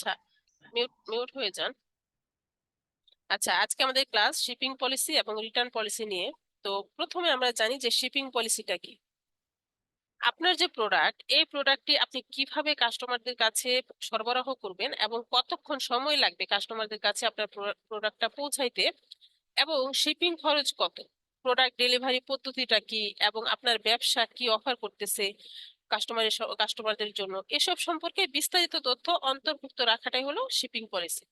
আচ্ছা mute mute হয়ে যান। আচ্ছা আজকে আমাদের ক্লাস শিপিং পলিসি এবং রিটার্ন পলিসি নিয়ে। তো প্রথমে আমরা জানি যে শিপিং পলিসিটা কি। আপনার যে প্রোডাক্ট এই প্রোডাক্টটি আপনি কীভাবে কাস্টমারদের কাছে সরবরাহ করবেন এবং কতক্ষণ সময় লাগবে কাস্টমারদের কাছে আপনার প্রোডাক্টটা পৌঁছাইতে এবং শিপিং খরচ কত। প্রোডাক্ট ডেলিভারি পদ্ধতিটা কি এবং আপনার ব্যবসা কি অফার করতেছে। কাস্টমারের কাস্টমারদের জন্য। এসব সম্পর্কে বিস্তারিত তথ্য অন্তর্ভুক্ত রাখাটাই হলো শিপিং পলিসি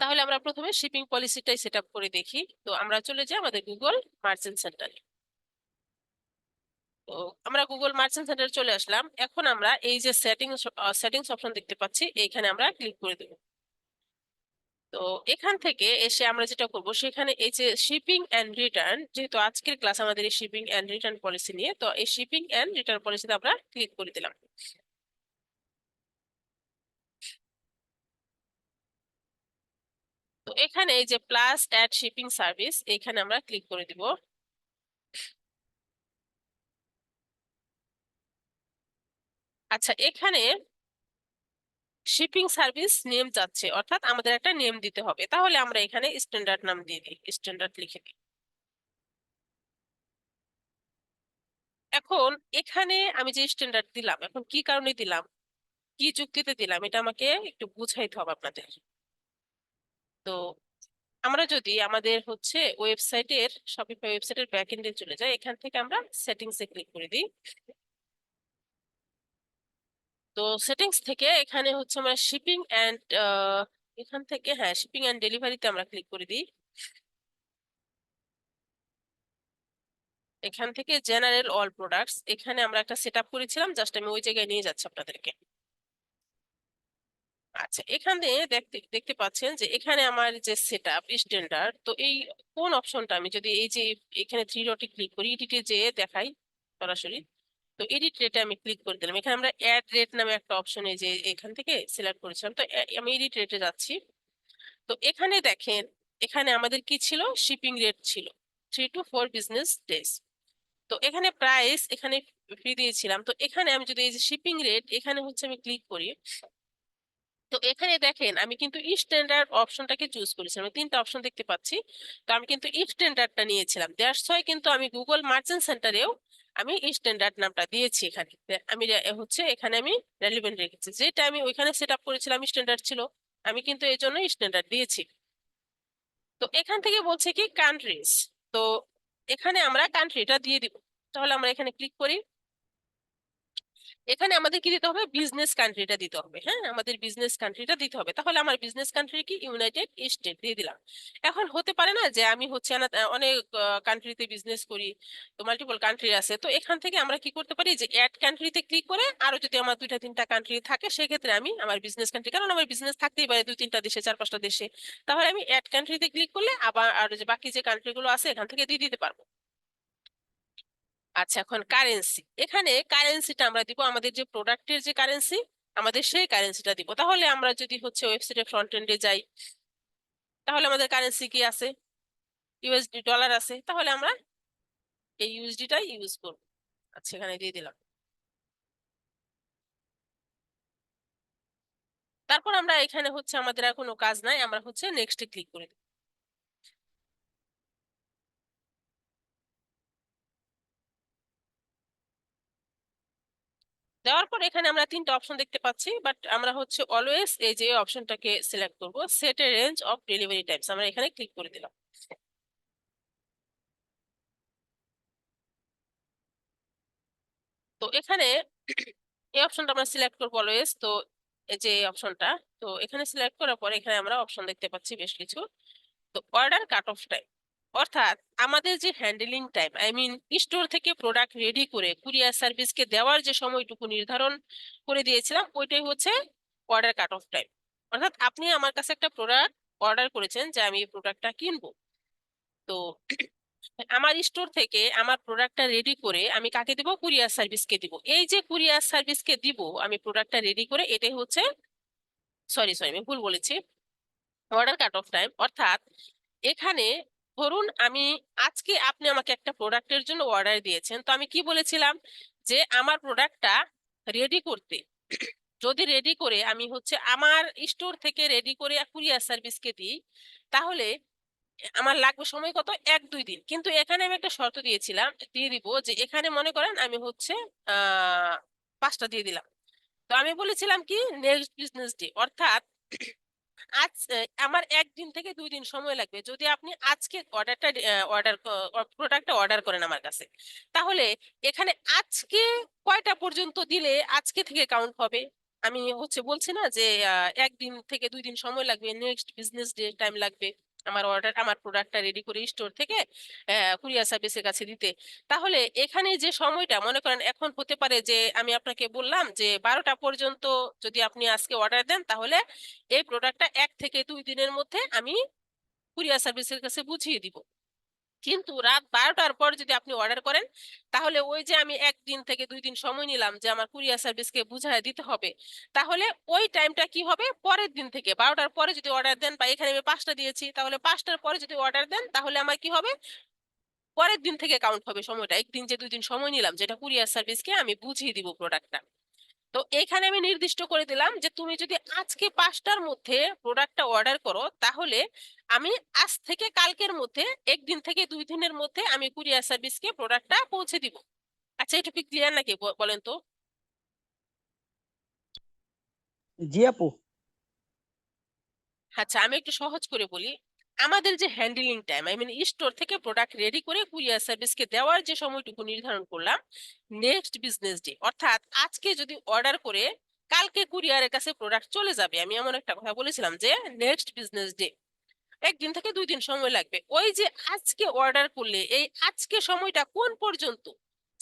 তাহলে আমরা প্রথমে শিপিং পলিসিটাই সেট করে দেখি। তো আমরা চলে যাই আমাদের গুগল মার্চেন্ট সেন্টারে তো আমরা গুগল মার্চেন্ট সেন্টারে চলে আসলাম। এখন আমরা এই যে সেটিংস সেটিংস অপশন দেখতে পাচ্ছি, এইখানে আমরা ক্লিক করে দেব। তো এখান থেকে এসে আমরা যেটা করব, সেখানে এই যে শিপিং এন্ড রিটার্ন যেহেতু আজকের ক্লাস আমাদের এই শিপিং এন্ড রিটার্ন পলিসি নিয়ে, তো এই শিপিং এন্ড রিটার্ন পলিসিতে আমরা ক্লিক করে দিলাম। তো এখানে এই যে প্লাস অ্যাড শিপিং সার্ভিস এখানে আমরা ক্লিক করে দিব। আচ্ছা এখানে শিপিং সার্ভিস নেম যাচ্ছে, অর্থাৎ আমাদের একটা নেম দিতে হবে। তাহলে আমরা এখানে স্ট্যান্ডার্ড নাম দিয়ে দিই স্ট্যান্ডার্ড লিখে দিই। এখন এখানে আমি যে স্ট্যান্ডার্ড দিলাম, এখন কি কারণে দিলাম? কি যুক্তিতে দিলাম? এটা আমাকে একটু বুঝাইতে হবে আপনাদের। তো আমরা যদি আমাদের হচ্ছে ওয়েবসাইটের শপিফাই ওয়েবসাইটের ব্যাকএন্ডে চলে যাই, এখান থেকে আমরা সেটিংসে ক্লিক করে দিই। তো সেটিংস থেকে এখানে হচ্ছে আমরা শিপিং অ্যান্ড এখান থেকে হ্যাঁ শিপিং অ্যান্ড ডেলিভারিতে আমরা ক্লিক করে দিই। এখান থেকে জেনারেল অল প্রোডাক্টস, এখানে আমরা একটা সেট আপ করেছিলাম, জাস্ট আমি ওই জায়গায় নিয়ে যাচ্ছি আপনাদেরকে। আচ্ছা এখানে দেখতে দেখতে পাচ্ছেন যে এখানে আমার যে সেট আপ স্ট্যান্ডার্ড তো এই কোন অপশনটা আমি যদি এই যে এখানে থ্রি ডটে ক্লিক করি এডিটে যে দেখাই সরাসরি। তো এডিট রেটে আমি ক্লিক করে দিলাম। এখানে আমরা অ্যাড রেট নামে একটা অপশনে যে এখান থেকে সিলেক্ট করেছিলাম। তো আমি এডিট রেটে যাচ্ছি। তো এখানে দেখেন, এখানে আমাদের কি ছিল? শিপিং রেট ছিল। Three to four business days তো এখানে প্রাইস এখানে ফ্রি দিয়েছিলাম। তো এখানে আমি যদি এই যে শিপিং রেট এখানে হচ্ছে আমি ক্লিক করি। তো এখানে দেখেন, আমি কিন্তু স্ট্যান্ডার্ড অপশনটাকে চুজ করেছিলাম। তিনটা অপশন দেখতে পাচ্ছি। তো আমি কিন্তু স্ট্যান্ডার্ডটা নিয়েছিলাম। দেড় ছয় কিন্তু আমি গুগল মার্চেন্ট সেন্টারেও আমি স্ট্যান্ডার্ড নামটা দিয়েছি এখানে। আমি হচ্ছে এখানে আমি রেলিভেন্ট রেখেছি। যেটা আমি ওইখানে সেট আপ করেছিলাম স্ট্যান্ডার্ড ছিল, আমি কিন্তু এই জন্য স্ট্যান্ডার্ড দিয়েছি। তো এখান থেকে বলছে কি কান্ট্রিজ তো এখানে আমরা কান্ট্রিটা দিয়ে দিব। তাহলে আমরা এখানে ক্লিক করি। এখানে আমাদের কি দিতে হবে বিজনেস কান্ট্রিটা দিতে হবে হ্যাঁ? আমাদের বিজনেস কান্ট্রিটা দিতে হবে। তাহলে আমার বিজনেস কান্ট্রি কি? ইউনাইটেড স্টেট দিয়ে দিলাম। এখন হতে পারে না যে আমি হচ্ছে অনেক কান্ট্রিতে বিজনেস করি তো মাল্টিপল কান্ট্রি আছে। তো এখান থেকে আমরা কি করতে পারি? যে অ্যাড কান্ট্রিতে ক্লিক করে আরও যদি আমার দুইটা, তিনটা কান্ট্রি থাকে, সেক্ষেত্রে আমি আমার বিজনেস কান্ট্রি কারণ আমার বিজনেস থাকতেই পারে দুই, তিনটা দেশে, চার, পাঁচটা দেশে। তাহলে আমি অ্যাড কান্ট্রিতে ক্লিক করলে আবার আর যে বাকি যে কান্ট্রিগুলো আছে, এখান থেকে দিয়ে দিতে পারব। আচ্ছা এখন কারেন্সি এখানে কারেন্সিটা আমরা দিব আমাদের যে প্রোডাক্টের যে কারেন্সি আমাদের সেই কারেন্সিটা দিব। তাহলে আমরা যদি হচ্ছে ওয়েবসাইটে ফ্রন্ট এন্ডে যাই, তাহলে আমাদের কারেন্সি কি আছে? ইউএসডি ডলার আছে। তাহলে আমরা এই ইউএসডিটাই ইউজ করব। আচ্ছা এখানে দিয়ে দিলাম। তারপর আমরা এখানে হচ্ছে আমাদের আর কোনো কাজ নাই। আমরা হচ্ছে নেক্সটে ক্লিক করে দিই। দেওয়ার পর এখানে আমরা তিনটা অপশন দেখতে পাচ্ছি বাট আমরা হচ্ছে অলওয়েজ এই যে অপশনটাকে সিলেক্ট করব set a range of delivery times আমরা এখানে ক্লিক করে দিলাম। তো এখানে এই অপশনটা আমরা সিলেক্ট করব অলওয়েজ তো যে অপশনটা তো এখানে সিলেক্ট করার পর এখানে আমরা অপশন দেখতে পাচ্ছি বেশ কিছু। তো অর্ডার কাট অফ টাইম অর্থাৎ আমাদের যে handling time I mean store থেকে প্রোডাক্ট রেডি করে কুরিয়ার সার্ভিসকে দেওয়ার যে সময়টুকু নির্ধারণ করে দিয়েছিলাম, ওইটাই হচ্ছে অর্ডার কাট অফ টাইম অর্থাৎ আপনি আমার কাছে একটা প্রোডাক্ট অর্ডার করেছেন যে আমি এই প্রোডাক্টটা কিনবো। তো আমার স্টোর থেকে আমার প্রোডাক্টটা রেডি করে আমি কাকে দিব? কুরিয়ার সার্ভিসকে দিব। এই যে কুরিয়ার সার্ভিসকে দিব, আমি প্রোডাক্টটা রেডি করে, এটাই হচ্ছে সরি সরি আমি ভুল বলেছি অর্ডার কাট অফ টাইম অর্থাৎ এখানে ধরুন আমি আজকে আপনি আমাকে একটা প্রোডাক্টের জন্য অর্ডার দিয়েছেন। তো আমি কি বলেছিলাম? যে আমার প্রোডাক্টটা রেডি করতে। যদি রেডি করে আমি হচ্ছে আমার স্টোর থেকে রেডি করে কুরিয়ার সার্ভিসকে দিই, তাহলে আমার লাগবে সময় কত? এক, দুই দিন। কিন্তু এখানে আমি একটা শর্ত দিয়েছিলাম, দিয়ে দিব যে এখানে মনে করেন আমি হচ্ছে পাঁচটা দিয়ে দিলাম। তো আমি বলেছিলাম কি? নেক্সট বিজনেস ডে অর্থাৎ আজ আমার একদিন থেকে দুই দিন সময় লাগবে। যদি আপনি আজকে অর্ডারটা অর্ডার প্রোডাক্টটা অর্ডার করেন আমার কাছে, তাহলে এখানে আজকে কয়টা পর্যন্ত দিলে আজকে থেকে কাউন্ট হবে? আমি হচ্ছে বলছি না যে একদিন থেকে দুই দিন সময় লাগবে নেক্সট বিজনেস ডে টাইম লাগবে। আমার অর্ডার আমার প্রোডাক্টটা রেডি করে স্টোর থেকে কুরিয়ার সার্ভিসের কাছে দিতে। তাহলে এখানে যে সময়টা, মনে করেন এখন হতে পারে যে আমি আপনাকে বললাম যে বারোটা পর্যন্ত যদি আপনি আজকে অর্ডার দেন, তাহলে এই প্রোডাক্টটা এক থেকে দুই দিনের মধ্যে আমি কুরিয়ার সার্ভিসের কাছে বুঝিয়ে দিব। কিন্তু রাত বারোটার পর যদি আপনি অর্ডার করেন, তাহলে ওই যে আমি একদিন থেকে দুই দিন সময় নিলাম যে আমার কুরিয়ার সার্ভিসকে বুঝায় দিতে হবে, তাহলে ওই টাইমটা কি হবে? পরের দিন থেকে। বারোটার পরে যদি অর্ডার দেন, বা এখানে আমি পাঁচটা দিয়েছি, তাহলে পাঁচটার পরে যদি অর্ডার দেন, তাহলে আমার কি হবে? পরের দিন থেকে কাউন্ট হবে সময়টা। একদিন যে দুই দিন সময় নিলাম, যেটা কুরিয়ার সার্ভিসকে আমি বুঝিয়ে দিব প্রোডাক্টটা তো এখানে আমি নির্দিষ্ট করে দিলাম যে তুমি যদি আজকে পাঁচটার মধ্যে প্রোডাক্টটা অর্ডার করো তাহলে আমি আজ থেকে কালকের মধ্যে একদিন থেকে দুই দিনের মধ্যে আমি কুরিয়ার সার্ভিসকে প্রোডাক্টটা পৌঁছে দিব। আচ্ছা এটা কি ক্লিয়ার নাকি বলেন তো? জি আপু। আচ্ছা আমি একটু সহজ করে বলি। আমাদের যে handling time I mean store থেকে প্রোডাক্ট রেডি করে কুরিয়ার সার্ভিসকে দেওয়ার যে সময়টুকু নির্ধারণ করলাম নেক্সট বিজনেস ডে অর্থাৎ আজকে যদি অর্ডার করে, কালকে কুরিয়ারের কাছে প্রোডাক্ট চলে যাবে। আমি এমন একটা কথা বলেছিলাম যে নেক্সট বিজনেস ডে একদিন থেকে দুই দিন সময় লাগবে। ওই যে আজকে অর্ডার করলে, এই আজকে সময়টা কোন পর্যন্ত?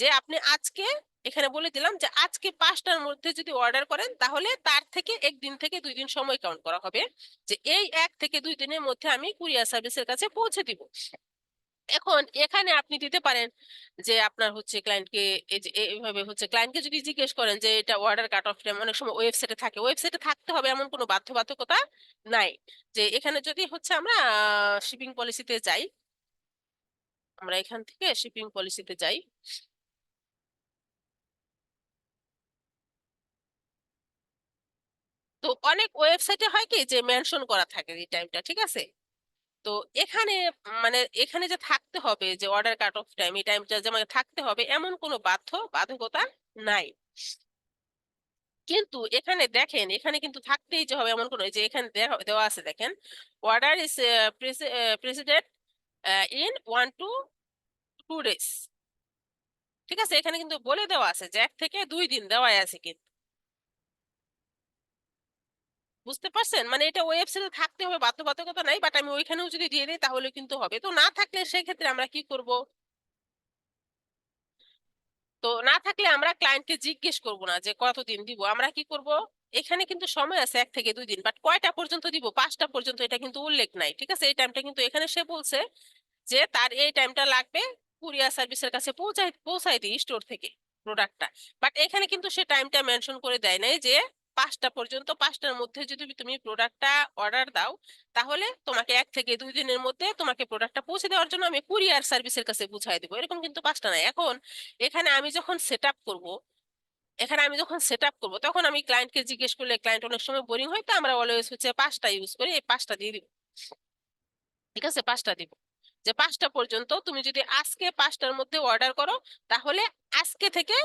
যে আপনি আজকে, এখানে বলে দিলাম যে আজকে পাঁচটার মধ্যে যদি অর্ডার করেন, তাহলে তার থেকে একদিন থেকে দুই দিন সময় কাউন্ট করা হবে যে এই এক থেকে দুই দিনের মধ্যে আমি কুরিয়ার সার্ভিসের কাছে পৌঁছে দিব। এখন এখানে আপনি দিতে পারেন যে আপনার হচ্ছে ক্লায়েন্টকে এইভাবে হচ্ছে ক্লায়েন্টকে যদি জিজ্ঞেস করেন যে এটা অর্ডার কাট অফ টাইম অনেক সময় ওয়েবসাইটে থাকে ওয়েবসাইটে থাকতে হবে এমন কোনো বাধ্যবাধকতা নাই যে এখানে যদি হচ্ছে আমরা শিপিং পলিসিতে যাই, আমরা এখান থেকে শিপিং পলিসিতে যাই তো অনেক ওয়েবসাইটে হয় কি যে, মেনশন করা থাকে এই টাইমটা, ঠিক আছে? তো এখানে মানে এখানে যে থাকতে হবে যে, অর্ডার কাট অফ টাইম, এই টাইমটা যে থাকতে হবে, এমন কোনো বাধ্য বাধকতা নাই। কিন্তু এখানে দেখেন, এখানে কিন্তু থাকতেই যে হবে এমন কোনো যে এখানে দেওয়া আছে দেখেন order is president in one to two days ঠিক আছে? এখানে কিন্তু বলে দেওয়া আছে যে, এক থেকে দুই দিন দেওয়াই আছে কিন্তু। বুঝতে পারছেন? মানে এটা ওয়েবসাইটে থাকতে হবে, বাধ্যবাধকতা নাই, বাট আমি ওইখানেও যদি দিয়ে দিই তাহলে কিন্তু হবে। তো না থাকলে সেক্ষেত্রে আমরা কি করব? তো না থাকলে আমরা ক্লায়েন্টকে জিজ্ঞেস করব না যে কতদিন দিব? আমরা কি করব? এখানে কিন্তু সময় আছে এক থেকে দুই দিন, বাট কয়টা পর্যন্ত দিব? পাঁচটা পর্যন্ত এটা কিন্তু উল্লেখ নাই, ঠিক আছে? এই টাইমটা কিন্তু এখানে সে বলছে যে তার এই টাইমটা লাগবে কুরিয়ার সার্ভিসের কাছে পৌঁছাই পৌঁছাই দিই স্টোর থেকে প্রোডাক্টটা বাট এখানে কিন্তু সে টাইমটা মেনশন করে দেয় নাই যে পাঁচটা পর্যন্ত, পাঁচটার মধ্যে যদি তুমি প্রোডাক্টটা অর্ডার দাও, তাহলে তোমাকে এক থেকে দুই দিনের মধ্যে তোমাকে প্রোডাক্টটা পৌঁছে দেওয়ার জন্য আমি কুরিয়ার সার্ভিসের কাছে বুঝাই দেবো। এরকম কিন্তু পাঁচটা নাই। এখন এখানে আমি যখন সেট আপ করব, এখানে আমি যখন সেট আপ করব, তখন আমি ক্লায়েন্টকে জিজ্ঞেস করলে ক্লায়েন্ট অনেক সময় বোরিং হয়, তো আমরা অলওয়েজ হচ্ছে পাঁচটা ইউজ করি এই পাঁচটা দিয়ে দিব। ঠিক আছে? পাঁচটা দিব। যে পাঁচটা পর্যন্ত তুমি যদি আজকে পাঁচটার মধ্যে অর্ডার করো, তাহলে আজকে থেকে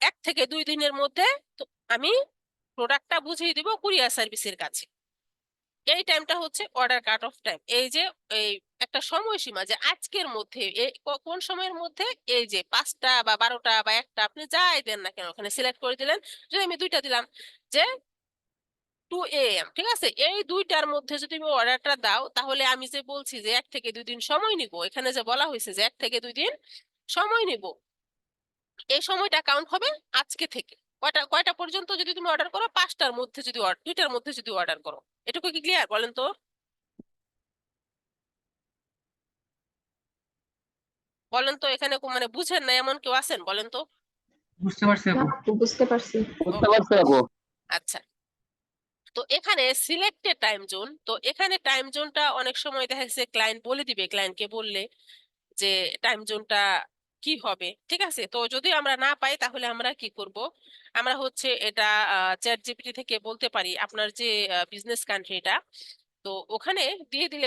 এক থেকে দুই দিনের মধ্যে আমি প্রোডাক্টটা বুঝিয়ে দিব কুরিয়ার সার্ভিসের কাছে। এই টাইমটা হচ্ছে অর্ডার কাট অফ টাইম এই যে, এই একটা সময়সীমা যে আজকের মধ্যে কোন সময়ের মধ্যে এই যে পাঁচটা বা বারোটা বা একটা আপনি যাই দেন না কেন, ওখানে সিলেক্ট করে দিলেন, যদি আমি দুইটা দিলাম যে টু এম ঠিক আছে? এই দুইটার মধ্যে যদি তুমি অর্ডারটা দাও, তাহলে আমি যে বলছি যে এক থেকে দুই দিন সময় নিব, এখানে যে বলা হয়েছে যে এক থেকে দুই দিন সময় নিব, এই সময়টা কাউন্ট হবে আজকে থেকে। কয়টা কয়টা পর্যন্ত যদি তুমি অর্ডার করো পাঁচটার মধ্যে যদি দুইটার মধ্যে যদি অর্ডার করো। এটুকু কি ক্লিয়ার বলেন তো? বলেন তো এখানে মানে বুঝেন না এমন কেউ আছেন? বলেন তো। বুঝতে পারছি আপু। বুঝতে পারছি। বুঝতে পারছি আপু। আচ্ছা। তো এখানে সিলেক্টেড টাইম জোন তো এখানে টাইম জোনটা অনেক সময় দেখা যাচ্ছে ক্লায়েন্ট বলে দিবে ক্লায়েন্টকে বললে যে টাইম জোনটা কি হবে? ঠিক আছে? তো যদি আমরা না পাই, তাহলে আমরা কি করব? আমরা হচ্ছে এটা চ্যাট জিপিটি থেকে বলতে পারি, আপনার যে বিজনেস কান্ট্রিটা তো ওখানে দিয়ে দিলে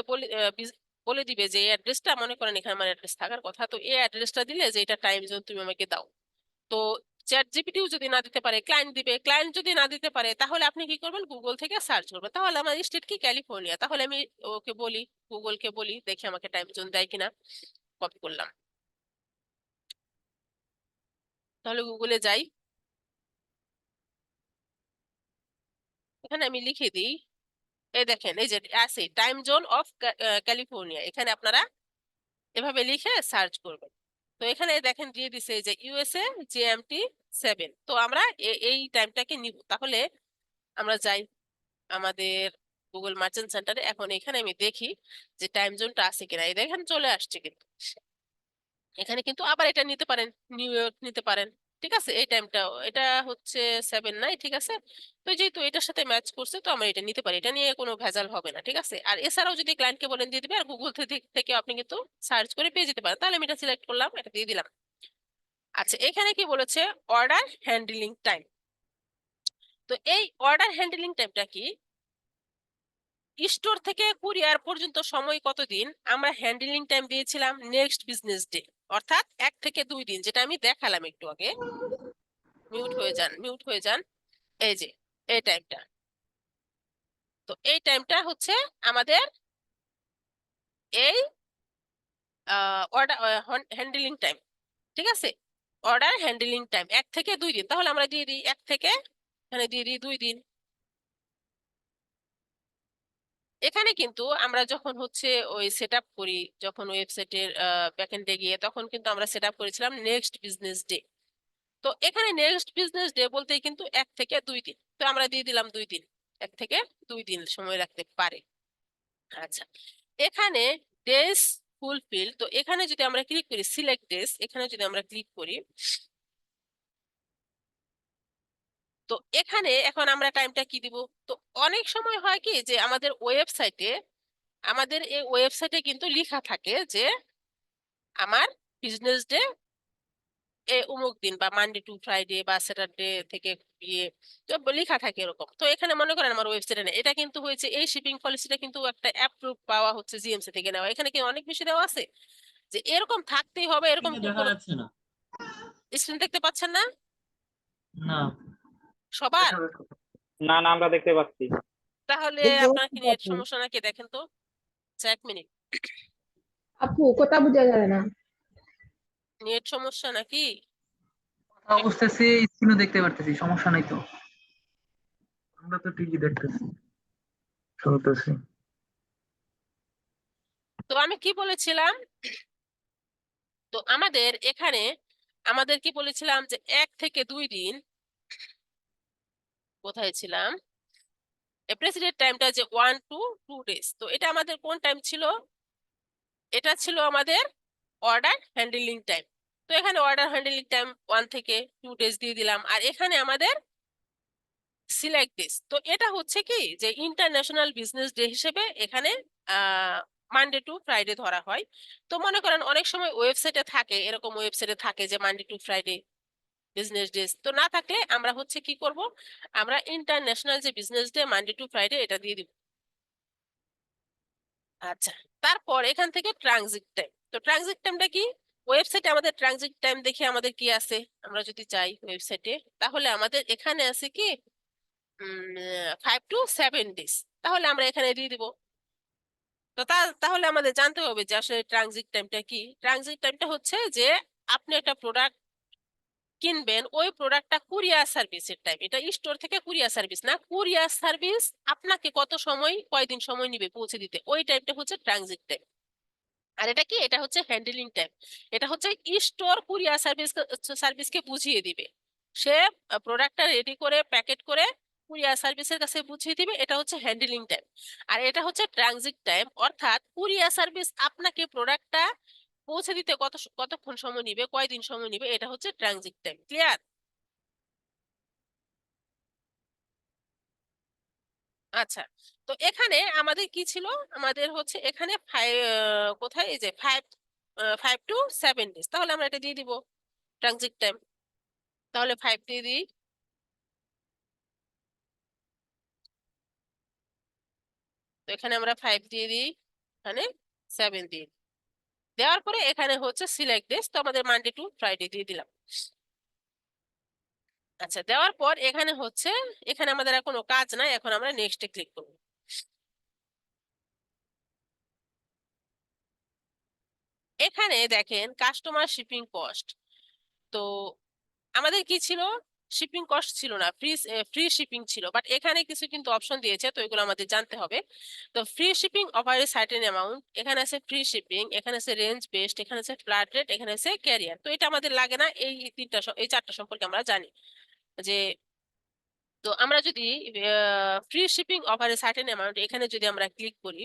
বলে দিবে যে, এই অ্যাড্রেসটা মনে করেন এখানে আমার অ্যাড্রেস থাকার কথা। তো এই অ্যাড্রেসটা দিলে যে, এটা টাইম জোন তুমি আমাকে দাও। তো চ্যাট জিপিটিও যদি না দিতে পারে ক্লায়েন্ট দিবে। ক্লায়েন্ট যদি না দিতে পারে, তাহলে আপনি কি করবেন? গুগল থেকে সার্চ করবেন। তাহলে আমার স্টেট কি? ক্যালিফোর্নিয়া তাহলে আমি ওকে বলি গুগলকে বলি, দেখি আমাকে টাইম জোন দেয় কিনা। কপি করলাম। তাহলে গুগলে যাই। এখানে আমি লিখে দিই। এই দেখেন, এই যে আছে টাইম জোন অফ ক্যালিফোর্নিয়া এখানে আপনারা এভাবে লিখে সার্চ করবেন। তো এখানে দেখেন দিয়ে দিছে যে ইউএসএ জিএমটি সেভেন তো আমরা এই টাইমটাকে নিব। তাহলে আমরা যাই আমাদের গুগল মার্চেন্ট সেন্টারে এখন এখানে আমি দেখি যে টাইম জোনটা আছে কিনা। এই দেখেন চলে আসছে কিন্তু। এখানে কিন্তু আবার এটা নিতে পারেন, নিউ ইয়র্ক নিতে পারেন, ঠিক আছে? এই টাইমটা এটা হচ্ছে সেভেন নাই ঠিক আছে? তো যেহেতু এটার সাথে ম্যাচ করছে, তো আমরা এটা নিতে পারি। এটা নিয়ে কোনো ভেজাল হবে না, ঠিক আছে? আর এছাড়াও যদি ক্লায়েন্টকে বলেন দিয়ে দিবে, আর গুগল থেকে আপনি কিন্তু সার্চ করে পেয়ে যেতে পারেন। তাহলে আমি এটা সিলেক্ট করলাম, এটা দিয়ে দিলাম। আচ্ছা এখানে কি বলেছে? অর্ডার হ্যান্ডলিং টাইম তো এই অর্ডার হ্যান্ডলিং টাইমটা কি? স্টোর থেকে কুরিয়ার পর্যন্ত সময় কতদিন? আমরা হ্যান্ডলিং টাইম দিয়েছিলাম নেক্সট বিজনেস ডে অর্থাৎ এক থেকে দুই দিন, যেটা আমি দেখালাম একটু আগে। মিউট হয়ে যান মিউট হয়ে যান। এই যে, এই টাইমটা তো এই টাইমটা হচ্ছে আমাদের এই অর্ডার হ্যান্ডলিং টাইম ঠিক আছে? অর্ডার হ্যান্ডেলিং টাইম এক থেকে দুই দিন। তাহলে আমরা দিয়ে দিই এক থেকে, এখানে দিয়ে দিই দুই দিন। এখানে কিন্তু আমরা যখন হচ্ছে ওই সেট আপ করি, যখন ওয়েবসাইটের ব্যাকএন্ডে গিয়ে তখন কিন্তু আমরা সেট আপ করেছিলাম নেক্সট বিজনেস ডে তো এখানে নেক্সট বিজনেস ডে বলতে কিন্তু এক থেকে দুই দিন। তো আমরা দিয়ে দিলাম দুই দিন। এক থেকে দুই দিন সময় রাখতে পারে। আচ্ছা এখানে ডেস ফুলফিল তো এখানে যদি আমরা ক্লিক করি সিলেক্ট ডেস এখানে যদি আমরা ক্লিক করি তো এখানে এখন আমরা টাইমটা কি দিব? তো অনেক সময় হয় কি যে আমাদের ওয়েবসাইটে আমাদের এই ওয়েবসাইটে কিন্তু লেখা থাকে যে আমার বিজনেস ডে এ অমুক দিন বা মানডে টু ফ্রাইডে বা স্যাটারডে থেকে ইয়ে তো লেখা থাকে এরকম। তো এখানে মনে করেন আমার ওয়েবসাইটে নেই। এটা কিন্তু হয়েছে এই শিপিং পলিসিটা কিন্তু একটা অ্যাপ্রুভ পাওয়া হচ্ছে জিএমসি থেকে নেওয়া। এখানে কি অনেক বেশি দেওয়া আছে? যে এরকম থাকতেই হবে এরকম কিন্তু দেখা যাচ্ছে না। স্ক্রিন দেখতে পাচ্ছেন না? না। সবার? না না আমরা দেখতে পাচ্ছি। তাহলে আপনার কি নেট সমস্যা নাকি দেখেন তো? আচ্ছা এক মিনিট। আপু কথা বোঝা যায় না। নেট সমস্যা নাকি? কথা বুঝতেছি স্ক্রিনও দেখতে পারতেছি সমস্যা নাই তো। আমরা তো ঠিকই দেখতেছি শুনতেছি। তো আমি কি বলেছিলাম? তো আমাদের এখানে আমাদের কি বলেছিলাম যে এক থেকে দুই দিন কোথায় ছিলাম? প্রেসিডেন্ট টাইমটা যে ওয়ান টু টু ডেজ তো এটা আমাদের কোন টাইম ছিল? এটা ছিল আমাদের অর্ডার হ্যান্ডেলিং টাইম তো এখানে অর্ডার হ্যান্ডেলিং টাইম ওয়ান থেকে টু ডেজ দিয়ে দিলাম। আর এখানে আমাদের সিলেক্ট দিস তো এটা হচ্ছে কি? যে ইন্টারন্যাশনাল বিজনেস ডে হিসেবে এখানে মানডে টু ফ্রাইডে ধরা হয়। তো মনে করেন অনেক সময় ওয়েবসাইটে থাকে, এরকম ওয়েবসাইটে থাকে যে Monday to Friday business days তো না থাকলে আমরা হচ্ছে কি করব? আমরা ইন্টারন্যাশনাল যে business day Monday to Friday এটা দিয়ে দিব। আচ্ছা তারপর এখান থেকে ট্রানজিট টাইম তো ট্রানজিট টাইমটা কি? ওয়েবসাইটে আমাদের ট্রানজিট টাইম দেখে আমাদের কি আছে? আমরা যদি চাই ওয়েবসাইটে তাহলে আমাদের এখানে আছে কি? ফাইভ টু সেভেন ডেজ তাহলে আমরা এখানে দিয়ে দিব। তো তা- তাহলে আমাদের জানতে হবে যে আসলে ট্রানজিট টাইমটা কি? ট্রানজিট টাইমটা হচ্ছে যে আপনি একটা প্রোডাক্ট কিনবেন ওই প্রোডাক্টটা কুরিয়ার সার্ভিসের টাইম এটা স্টোর থেকে কুরিয়ার সার্ভিস না কুরিয়ার সার্ভিস আপনাকে কত সময়, কয়দিন সময় নিবে পৌঁছে দিতে, ওই টাইমটা হচ্ছে ট্রানজিট টাইম আর এটা কি? এটা হচ্ছে হ্যান্ডলিং টাইম এটা হচ্ছে স্টোর কুরিয়ার সার্ভিস সার্ভিসকে বুঝিয়ে দিবে। সে প্রোডাক্টটা রেডি করে প্যাকেট করে কুরিয়ার সার্ভিসের কাছে বুঝিয়ে দিবে, এটা হচ্ছে হ্যান্ডেলিং টাইম আর এটা হচ্ছে ট্রানজিট টাইম অর্থাৎ কুরিয়ার সার্ভিস আপনাকে প্রোডাক্টটা পৌঁছে দিতে কত কতক্ষণ সময় নিবে, কয়দিন সময় নিবে, এটা হচ্ছে ট্রানজিট টাইম ক্লিয়ার আচ্ছা তো এখানে আমাদের কি ছিল? আমাদের হচ্ছে এখানে ফাইভ কোথায়? এই যে five five to seven days তাহলে আমরা এটা দিয়ে দিব ট্রানজিট টাইম তাহলে ফাইভ দিয়ে দিই। তো এখানে আমরা ফাইভ দিয়ে দিই, এখানে সেভেন দিই। দেওয়ার পরে এখানে হচ্ছে সিলেক্ট ডেজ তো আমাদের মানডে টু ফ্রাইডে দিয়ে দিলাম। আচ্ছা দেওয়ার পর এখানে হচ্ছে, এখানে আমাদের আর কোনো কাজ নাই, এখন আমরা নেক্সটে ক্লিক করব। এখানে দেখেন কাস্টমার শিপিং কস্ট তো আমাদের কি ছিল? শিপিং কস্ট ছিল না ফ্রি ফ্রি শিপিং ছিল বাট এখানে কিছু কিন্তু অপশন দিয়েছে, তো এগুলো আমাদের জানতে হবে। তো free shipping offer a certain amount এখানে আছে ফ্রি শিপিং এখানে আছে রেঞ্জ বেস্ট এখানে আছে ফ্ল্যাট রেট এখানে আছে ক্যারিয়ার তো এটা আমাদের লাগে না, এই তিনটা এই চারটা সম্পর্কে আমরা জানি। যে তো আমরা যদি free shipping offer a certain amount এখানে যদি আমরা ক্লিক করি,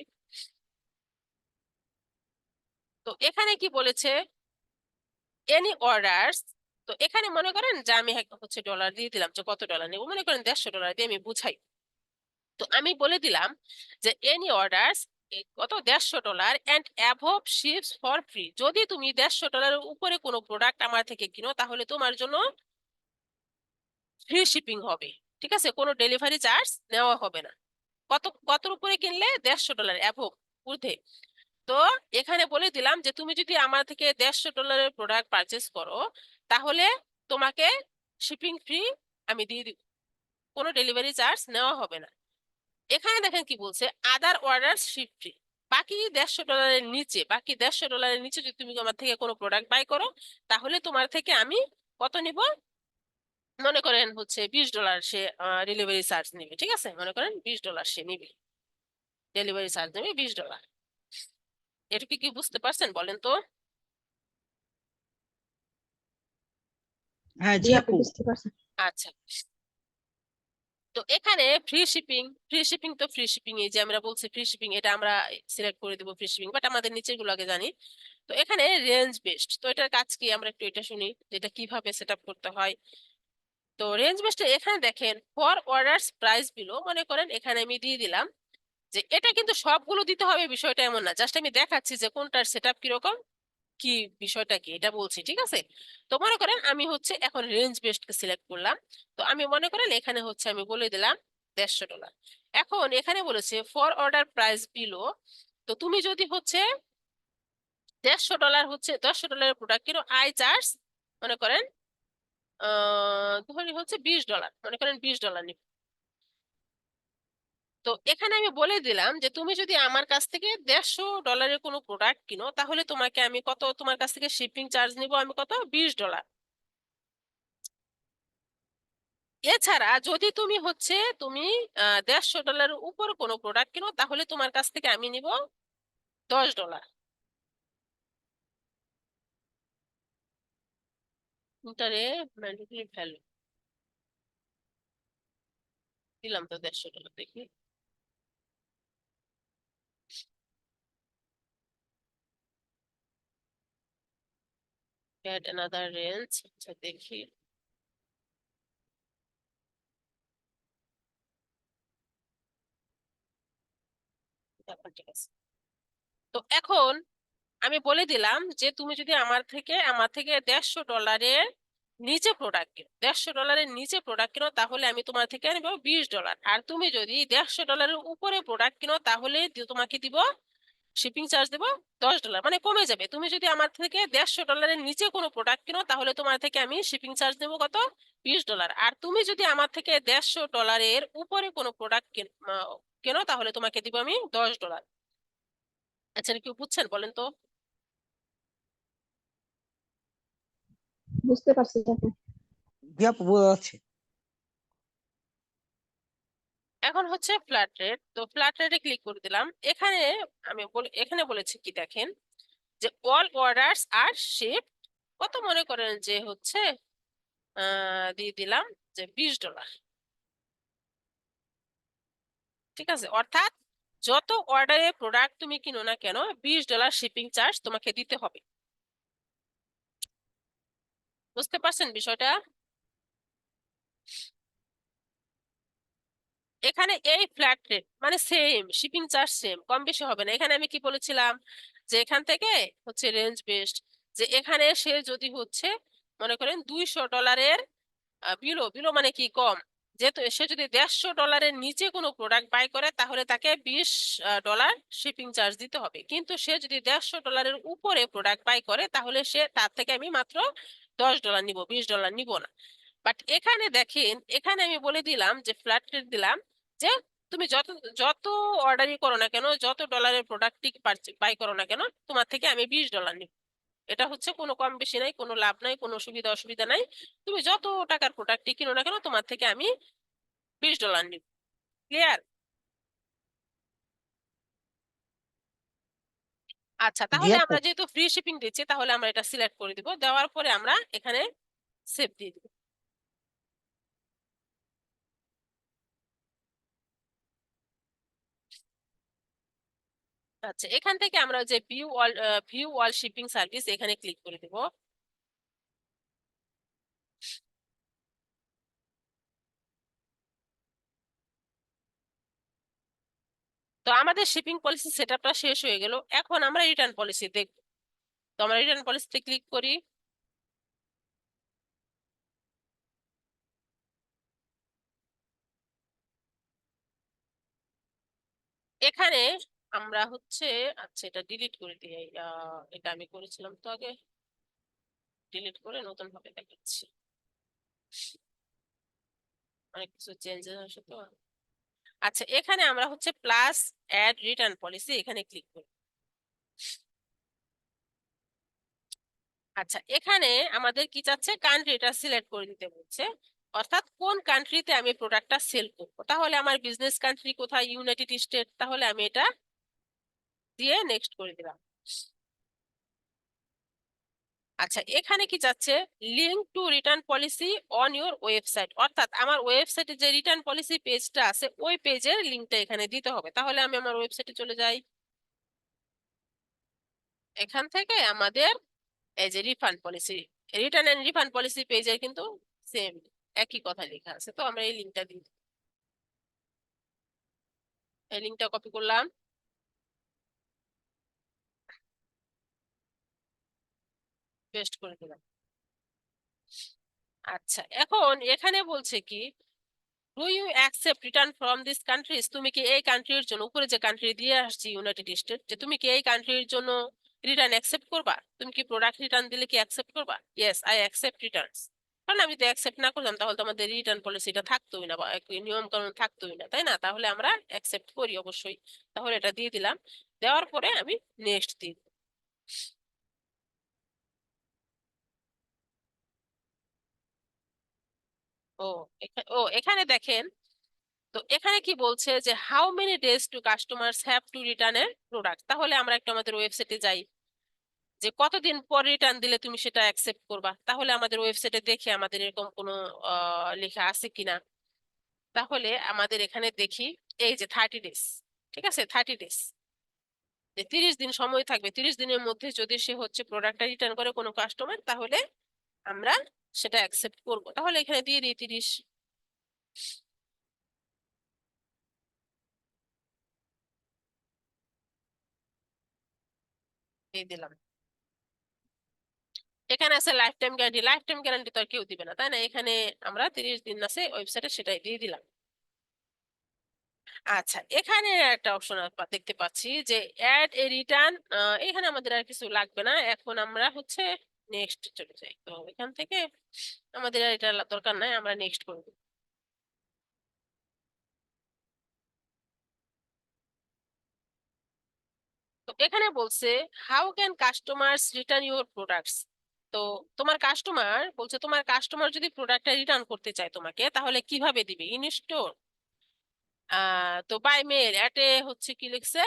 তো এখানে কি বলেছে? এনি অর্ডারস তো এখানে মনে করেন যে আমি হচ্ছে ডলার দিয়ে দিলাম যে কত ডলার নেব? মনে করেন দেড়শো ডলার দিয়ে আমি বুঝাই। তো আমি বলে দিলাম যে এনি অর্ডারস কত? দেড়শো dollar and above ships for free যদি তুমি দেড়শো ডলারের উপরে কোনো প্রোডাক্ট আমার থেকে কিনো, তাহলে তোমার জন্য ফ্রি শিপিং হবে। ঠিক আছে? কোনো ডেলিভারি চার্জ নেওয়া হবে না। কত, কতর উপরে কিনলে? দেড়শো ডলার অ্যাভব ঊর্ধ্বে তো এখানে বলে দিলাম যে তুমি যদি আমার থেকে দেড়শো ডলারের প্রোডাক্ট পারচেস করো তাহলে তোমাকে শিপিং ফ্রি আমি দিয়ে দিব। কোনো ডেলিভারি চার্জ নেওয়া হবে না। এখানে দেখেন কি বলছে আদার অর্ডার শিপ ফ্রি বাকি দেড়শো ডলারের নিচে, বাকি দেড়শো ডলারের নিচে যদি তুমি আমার থেকে কোনো প্রোডাক্ট বাই করো, তাহলে তোমার থেকে আমি কত নিব? মনে করেন হচ্ছে বিশ ডলার সে ডেলিভারি চার্জ নিবে, ঠিক আছে? মনে করেন বিশ ডলার সে নিবে। ডেলিভারি চার্জ নেবে বিশ ডলার এটা কি কি বুঝতে পারছেন বলেন তো? হ্যাঁ জি আপু আচ্ছা তো এখানে ফ্রি শিপিং ফ্রি শিপিং তো ফ্রি শিপিং এই যে আমরা বলছি ফ্রি শিপিং এটা আমরা সিলেক্ট করে দেবো ফ্রি শিপিং বাট আমাদের নিচেরগুলো আগে জানি। তো এখানে রেঞ্জ বেসড তো এটার কাজ কি? আমরা একটু এটা শুনি যেটা কীভাবে সেট আপ করতে হয়। তো রেঞ্জ বেসড এখানে দেখেন ফর অর্ডারস প্রাইস বিলো মনে করেন এখানে আমি দিয়ে দিলাম যে এটা কিন্তু সবগুলো দিতে হবে বিষয়টা এমন না। জাস্ট আমি দেখাচ্ছি যে কোনটার সেট আপ কীরকম কি বিষয়টা কি? এটা বলছি, ঠিক আছে? তো মনে করেন আমি হচ্ছে এখন রেঞ্জ বেসড কে সিলেক্ট করলাম। তো আমি মনে করেন এখানে হচ্ছে আমি বলে দিলাম দেড়শো ডলার এখন এখানে বলেছে ফর অর্ডার প্রাইস বিলো তো তুমি যদি হচ্ছে দেড়শো ডলার হচ্ছে, দেড়শো ডলারের প্রোডাক্ট কিনো আই চার্জ মনে করেন ধরি হচ্ছে বিশ ডলার মনে করেন বিশ ডলার নিব। তো এখানে আমি বলে দিলাম যে, তুমি যদি আমার কাছ থেকে দেড়শো ডলারের কোনো প্রোডাক্ট কিনো, তাহলে তোমাকে আমি কত, তোমার কাছ থেকে শিপিং চার্জ নিব আমি কত? বিশ ডলার। এছাড়া যদি তুমি হচ্ছে, তুমি দেড়শো ডলারের উপর কোনো প্রোডাক্ট কিনো, তাহলে তোমার কাছ থেকে আমি নিব দশ ডলার। ভ্যালু দিলাম তো দেড়শো ডলার দেখি। Add another range আচ্ছা দেখি ঠিক তো এখন আমি বলে দিলাম যে তুমি যদি আমার থেকে আমার থেকে দেড়শো ডলারের নিচে প্রোডাক্ট কিনো, দেড়শো ডলারের নিচে প্রোডাক্ট কিনো, তাহলে আমি তোমার থেকে নেব বিশ ডলার। আর তুমি যদি দেড়শো ডলারের উপরে প্রোডাক্ট কিনো, তাহলে তোমাকে দিব শিপিং চার্জ দেবো দশ ডলার মানে কমে যাবে। তুমি যদি আমার থেকে দেড়শো ডলারের নিচে কোনো প্রোডাক্ট কিনো তাহলে তোমার থেকে আমি শিপিং চার্জ দেবো কত? বিশ ডলার আর তুমি যদি আমার থেকে দেড়শো ডলারের উপরে কোনো প্রোডাক্ট কেনো তাহলে তোমাকে দিব আমি দশ ডলার আচ্ছা কেউ বুঝছেন বলেন তো? বুঝতে পারছি। আপু জি আপু বোঝা যাচ্ছে। এখন হচ্ছে ফ্ল্যাট রেট তো ফ্ল্যাট রেটে ক্লিক করে দিলাম। এখানে আমি এখানে বলেছি কি দেখেন? যে অল অর্ডারস আর শিফট কত মনে করেন যে হচ্ছে দিয়ে দিলাম যে বিশ ডলার ঠিক আছে? অর্থাৎ যত অর্ডারে প্রোডাক্ট তুমি কিনো না কেন, বিশ ডলার শিপিং চার্জ তোমাকে দিতে হবে। বুঝতে পারছেন বিষয়টা? এখানে এই ফ্ল্যাট রেট মানে সেম শিপিং চার্জ সেম কম বেশি হবে না। এখানে আমি কি বলেছিলাম? যে এখান থেকে হচ্ছে রেঞ্জ বেসড যে এখানে সে যদি হচ্ছে, মনে করেন দুইশো ডলারের বিলো বিলো মানে কি কম? যেহেতু সে যদি দেড়শো ডলারের নিচে কোনো প্রোডাক্ট বাই করে, তাহলে তাকে বিশ ডলার শিপিং চার্জ দিতে হবে। কিন্তু সে যদি দেড়শো ডলারের উপরে প্রোডাক্ট বাই করে, তাহলে সে, তার থেকে আমি মাত্র দশ ডলার নিব, বিশ ডলার নিব না। বাট এখানে দেখেন, এখানে আমি বলে দিলাম যে ফ্ল্যাট রেট দিলাম যে তুমি যত যত অর্ডারই করো না কেন যত ডলারের প্রোডাক্টটি বাই করো না কেন তোমার থেকে আমি বিশ ডলার নিব। এটা হচ্ছে কোনো কম বেশি নাই কোনো লাভ নাই কোনো সুবিধা অসুবিধা নাই। তুমি যত টাকার প্রোডাক্টই কিনো না কেন তোমার থেকে আমি বিশ ডলার নিব। ক্লিয়ার আচ্ছা তাহলে আমরা যেহেতু ফ্রি শিপিং দিচ্ছি তাহলে আমরা এটা সিলেক্ট করে দিব। দেওয়ার পরে আমরা এখানে সেভ দিয়ে দিব। আচ্ছা এখান থেকে আমরা যে view all view all shipping service এখানে ক্লিক করে দেব। তো আমাদের শিপিং পলিসি সেটআপটা শেষ হয়ে গেল। এখন আমরা রিটার্ন পলিসি দেখব। তো আমরা রিটার্ন পলিসিতে ক্লিক করি। এখানে আমরা হচ্ছে আচ্ছা এটা ডিলিট করে দিই এটা আমি করেছিলাম তো আগে। ডিলিট করে নতুন ভাবে দেখাচ্ছি। অনেক কিছু চেঞ্জেস আসে তো। আচ্ছা এখানে আমরা হচ্ছে প্লাস অ্যাড রিটার্ন পলিসি এখানে ক্লিক করি। আচ্ছা এখানে আমাদের কি চাচ্ছে? কান্ট্রিটা সিলেক্ট করে দিতে বলছে। অর্থাৎ কোন কান্ট্রিতে আমি প্রোডাক্টটা সেল করব? তাহলে আমার বিজনেস কান্ট্রি কোথায়? ইউনাইটেড স্টেট তাহলে আমি এটা দিয়ে নেক্সট করে দিলাম। আচ্ছা এখানে কি চাচ্ছে link to return policy on your website অর্থাৎ আমার ওয়েবসাইটে যে রিটার্ন পলিসি পেজটা আছে, ওই পেজের লিঙ্কটা এখানে দিতে হবে। তাহলে আমি আমার ওয়েবসাইটে চলে যাই। এখান থেকে আমাদের এই যে refund policy return and refund policy পেজের কিন্তু সেম একই কথা লেখা আছে। তো আমরা এই লিঙ্কটা দিই এই লিঙ্কটা কপি করলাম। পেস্ট করে দিলাম আচ্ছা এখন এখানে বলছে কি do you accept return from this countries তুমি কি এই কান্ট্রির জন্য, উপরে যে কান্ট্রি দিয়ে আসছি ইউনাইটেড স্টেট যে তুমি কি এই কান্ট্রির জন্য রিটার্ন অ্যাকসেপ্ট করবা? তুমি কি প্রোডাক্ট রিটার্ন দিলে কি অ্যাকসেপ্ট করবা? ইয়েস আই অ্যাকসেপ্ট রিটার্নস কারণ আমি তো অ্যাকসেপ্ট না করলাম, তাহলে তো আমাদের রিটার্ন পলিসিটা থাকতোই না, বা নিয়ম কানুন থাকতোই না, তাই না? তাহলে আমরা অ্যাকসেপ্ট করি অবশ্যই। তাহলে এটা দিয়ে দিলাম। দেওয়ার পরে আমি নেক্সট দিই। ও ও, এখানে দেখেন, তো এখানে কি বলছে যে how many days to customers have to return a product তাহলে আমরা একটু আমাদের ওয়েবসাইটে যাই, যে কতদিন পর রিটার্ন দিলে তুমি সেটা অ্যাকসেপ্ট করবা? তাহলে আমাদের ওয়েবসাইটে দেখে আমাদের এরকম কোনো লেখা আছে কিনা? তাহলে আমাদের এখানে দেখি, এই যে থার্টি ডেজ ঠিক আছে? থার্টি ডেজ যে তিরিশ দিন সময় থাকবে, তিরিশ দিনের মধ্যে যদি সে হচ্ছে প্রোডাক্টটা রিটার্ন করে কোনো কাস্টমার তাহলে আমরা সেটা অ্যাকসেপ্ট করব। তাহলে এখানে দিয়ে দিই তিরিশ। দিলাম। এখানে আছে lifetime guarantee lifetime guarantee তো আর কেউ দিবে না, তাই না? এখানে আমরা তিরিশ দিন আছে ওয়েবসাইটে সেটাই দিয়ে দিলাম। আচ্ছা এখানে একটা অপশন দেখতে পাচ্ছি যে অ্যাড এ রিটার্ন এখানে আমাদের আর কিছু লাগবে না। এখন আমরা হচ্ছে নেক্সট চলে যাই। তো এখান থেকে আমাদের আর এটা দরকার নাই, আমরা নেক্সট করব। এখানে বলছে how can customers return your products তো তোমার কাস্টমার বলছে, তোমার কাস্টমার যদি প্রোডাক্টটা রিটার্ন করতে চায় তোমাকে, তাহলে কীভাবে দিবে? ইন স্টোর তো বাই মেল এটে হচ্ছে কি লিখছে?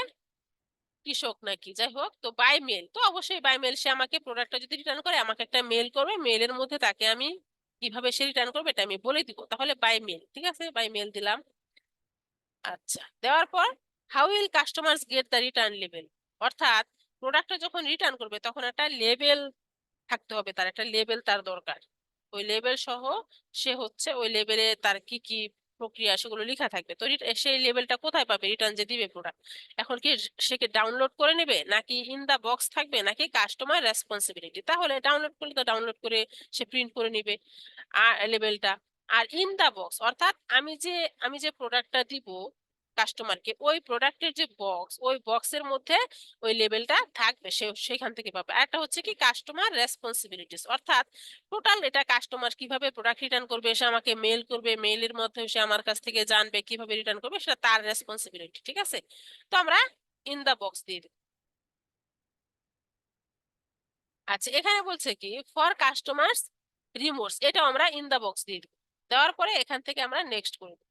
কৃষক নাকি? যাই হোক, তো বাই মেল তো অবশ্যই বাই মেল সে আমাকে প্রোডাক্টটা যদি রিটার্ন করে, আমাকে একটা মেল করবে। মেলের মধ্যে তাকে আমি কীভাবে সে রিটার্ন করবে এটা আমি বলে দিব। তাহলে বাই মেল ঠিক আছে? বাই মেল দিলাম। আচ্ছা দেওয়ার পর how will customers get the return level অর্থাৎ প্রোডাক্টটা যখন রিটার্ন করবে, তখন একটা লেবেল থাকতে হবে তার, একটা লেভেল তার দরকার। ওই লেবেল সহ সে হচ্ছে, ওই লেভেলে তার কি কি প্রক্রিয়া সেগুলো লেখা থাকবে। তো সেই লেভেলটা কোথায় পাবে? রিটার্ন যে দিবে প্রোডাক্ট এখন কি সে কি ডাউনলোড করে নেবে? নাকি ইন দা বক্স থাকবে? নাকি কাস্টমার রেসপন্সিবিলিটি তাহলে ডাউনলোড করলে তো ডাউনলোড করে সে প্রিন্ট করে নেবে আর লেভেলটা আর ইন দা বক্স অর্থাৎ আমি যে আমি যে প্রোডাক্টটা দিব কাস্টমারকে ওই প্রোডাক্টের যে বক্স ওই বক্সের মধ্যে ওই লেভেলটা থাকবে, সে, সেখান থেকে পাবে। একটা হচ্ছে কি কাস্টমার রেসপন্সিবিলিটিস অর্থাৎ টোটাল এটা কাস্টমার কীভাবে প্রোডাক্ট রিটার্ন করবে, সে আমাকে মেল করবে মেইলের মধ্যে সে আমার কাছ থেকে জানবে কীভাবে রিটার্ন করবে, সেটা তার রেসপন্সিবিলিটি ঠিক আছে? তো আমরা ইন দা বক্স দিয়ে দিই। আচ্ছা এখানে বলছে কি ফর কাস্টমার্স রিমোর্স এটা আমরা ইন দা বক্স দিয়ে দেওয়ার পরে এখান থেকে আমরা নেক্সট করে করব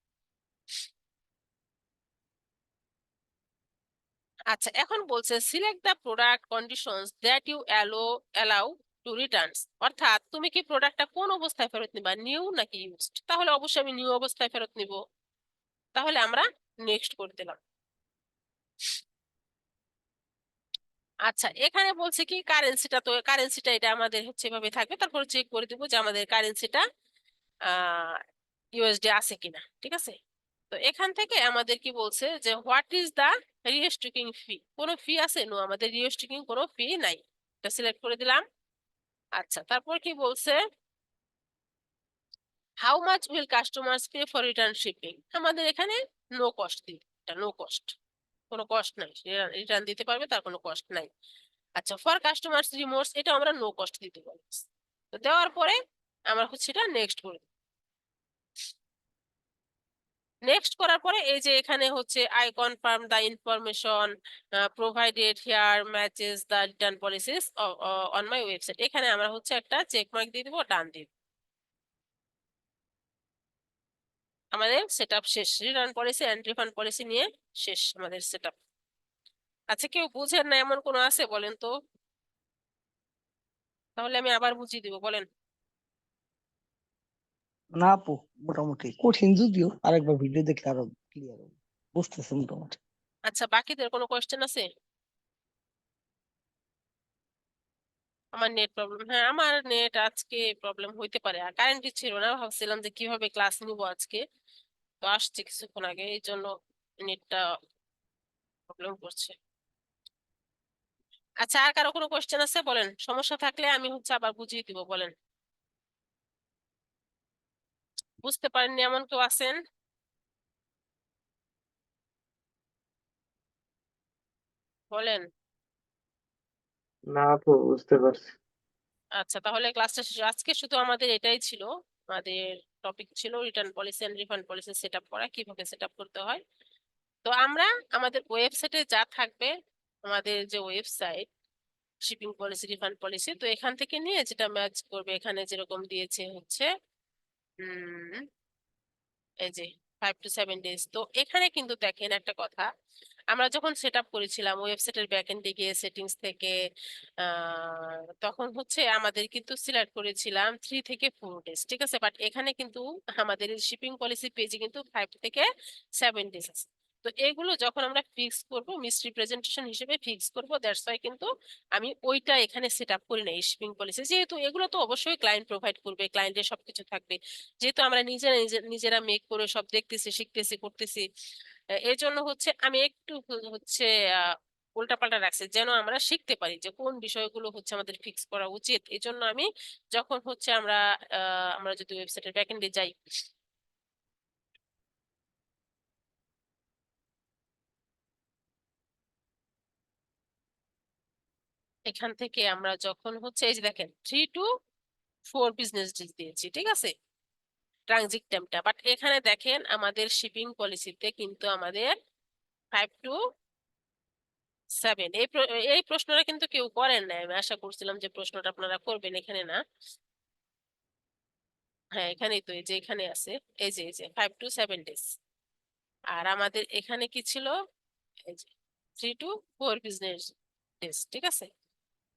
আচ্ছা এখন বলছে select the product conditions that you allow allow to returns অর্থাৎ তুমি কি প্রোডাক্টটা কোন অবস্থায় ফেরত নিবা নিউ নাকি ইউজড তাহলে অবশ্যই আমি নিউ অবস্থায় ফেরত নিব। তাহলে আমরা নেক্সট করে দিলাম। আচ্ছা এখানে বলছে কি কারেন্সিটা তো কারেন্সিটা এটা আমাদের হচ্ছে এভাবে থাকবে। তারপর চেক করে দিব যে আমাদের কারেন্সিটা ইউএসডি আছে কিনা, ঠিক আছে? তো এখান থেকে আমাদের কি বলছে যে হোয়াট ইজ দা রিস্ট্রিকিং ফি কোনো ফি আছে? নো আমাদের রিস্ট্রিকিং কোনো ফি নাই। এটা সিলেক্ট করে দিলাম। আচ্ছা তারপর কি বলছে? How much will customers pay for return shipping আমাদের এখানে নো কস্ট দিই। এটা নো কস্ট কোনো কস্ট নাই। রিটার্ন দিতে পারবে, তার কোনো কস্ট নাই। আচ্ছা ফর কাস্টমার্স রিমোর্স এটা আমরা নো কস্ট দিতে পারি। তো দেওয়ার পরে আমরা হচ্ছে এটা নেক্সট করে নেক্সট করার পরে এই যে এখানে হচ্ছে I confirm the information provided here matches the return policies on my website এখানে আমরা হচ্ছে একটা চেক মার্ক দিয়ে দিব ডান দিব। আমাদের সেটআপ শেষ। Return policy and refund policy নিয়ে শেষ আমাদের সেটআপ আচ্ছা কেউ বুঝেন না এমন কোনো আছে বলেন তো? তাহলে আমি আবার বুঝিয়ে দিব, বলেন। না আপু, মোটামুটি কঠিন যদিও, আরেকবার ভিডিও দেখলে আরও ক্লিয়ার হবে। বুঝতেছে মোটামুটি। আচ্ছা বাকিদের কোনো কোয়েশ্চেন আছে? আমার নেট প্রবলেম হ্যাঁ আমার নেট আজকে প্রবলেম হইতে পারে। আর কারেন্টই ছিল না, ভাবছিলাম যে কীভাবে ক্লাস নিব আজকে। তো আসছে কিছুক্ষণ আগে, এই জন্য নেটটা প্রবলেম করছে। আচ্ছা আর কারও কোনো কোয়েশ্চেন আছে? বলেন, সমস্যা থাকলে আমি হচ্ছে আবার বুঝিয়ে দিব, বলেন। বুঝতে পারেননি এমন কেউ আছেন? বলেন। না আপু বুঝতে পারছি। আচ্ছা তাহলে ক্লাসটা শেষ। আজকে শুধু আমাদের এটাই ছিল। আমাদের টপিক ছিল return policy and refund policy set up করা কীভাবে সেট আপ করতে হয়। তো আমরা আমাদের ওয়েবসাইটে যা থাকবে আমাদের যে website shipping policy refund policy তো এখান থেকে নিয়ে যেটা ম্যাচ করবে এখানে যেরকম দিয়েছে হচ্ছে এই যে ফাইভ টু সেভেন তো এখানে কিন্তু দেখেন একটা কথা, আমরা যখন সেট আপ করেছিলাম ওয়েবসাইটের ব্যাকএন্ডে গিয়ে সেটিংস থেকে তখন হচ্ছে আমাদের কিন্তু সিলেক্ট করেছিলাম থ্রি থেকে ফোর ডেজ ঠিক আছে? বাট এখানে কিন্তু আমাদের শিপিং পলিসি পেজে কিন্তু ফাইভ থেকে সেভেন ডেজ আছে। তো এগুলো যখন আমরা ফিক্স করব মিস রিপ্রেজেন্টেশন হিসেবে ফিক্স করব দ্যাটস ওয়াই কিন্তু আমি ওইটা এখানে সেট আপ করি না এই শিপিং পলিসি যেহেতু এগুলো তো অবশ্যই ক্লায়েন্ট প্রোভাইড করবে ক্লায়েন্টের সবকিছু থাকবে। যেহেতু আমরা নিজেরা নিজেরা মেক করে সব দেখতেছি, শিখতেছি, করতেছি এর জন্য হচ্ছে আমি একটু হচ্ছে উল্টাপাল্টা রাখছি, যেন আমরা শিখতে পারি যে কোন বিষয়গুলো হচ্ছে আমাদের ফিক্স করা উচিত। এই জন্য আমি যখন হচ্ছে আমরা আমরা যদি ওয়েবসাইটের ব্যাকএন্ডে যাই এখান থেকে আমরা যখন হচ্ছে, এই যে দেখেন three to four business days দিয়েছি, ঠিক আছে? ট্রানজিট টাইমটা বাট এখানে দেখেন, আমাদের শিপিং পলিসিতে কিন্তু আমাদের ফাইভ টু সেভেন এই এই প্রশ্নটা কিন্তু কেউ করেন না আমি আশা করছিলাম যে প্রশ্নটা আপনারা করবেন এখানে না। হ্যাঁ এখানেই তো, এই যে এখানে আছে। এই যে এই যে ফাইভ টু সেভেন ডেজ আর আমাদের এখানে কি ছিল? এই যে three to four business days ঠিক আছে?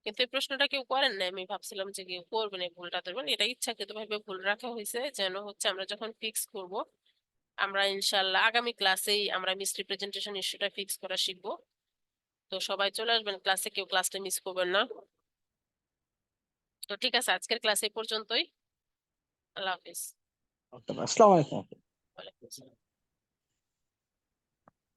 কিন্তু এই প্রশ্নটা কেউ করেন না আমি ভাবছিলাম যে কেউ করবেন এই ভুলটা ধরবেন এটা ইচ্ছাকৃত ভাবে ভুল রাখা হয়েছে। যেন হচ্ছে আমরা যখন ফিক্স করব আমরা ইনশাল্লাহ আগামী ক্লাসেই আমরা মিস রিপ্রেজেন্টেশন ইস্যুটা ফিক্স করা শিখব। তো সবাই চলে আসবেন ক্লাসে কেউ ক্লাসটা মিস করবেন না। তো ঠিক আছে আজকের ক্লাস এই পর্যন্তই। আল্লাহ হাফিজ। আসসালামু আলাইকুম। ওয়ালাইকুম আসসালাম।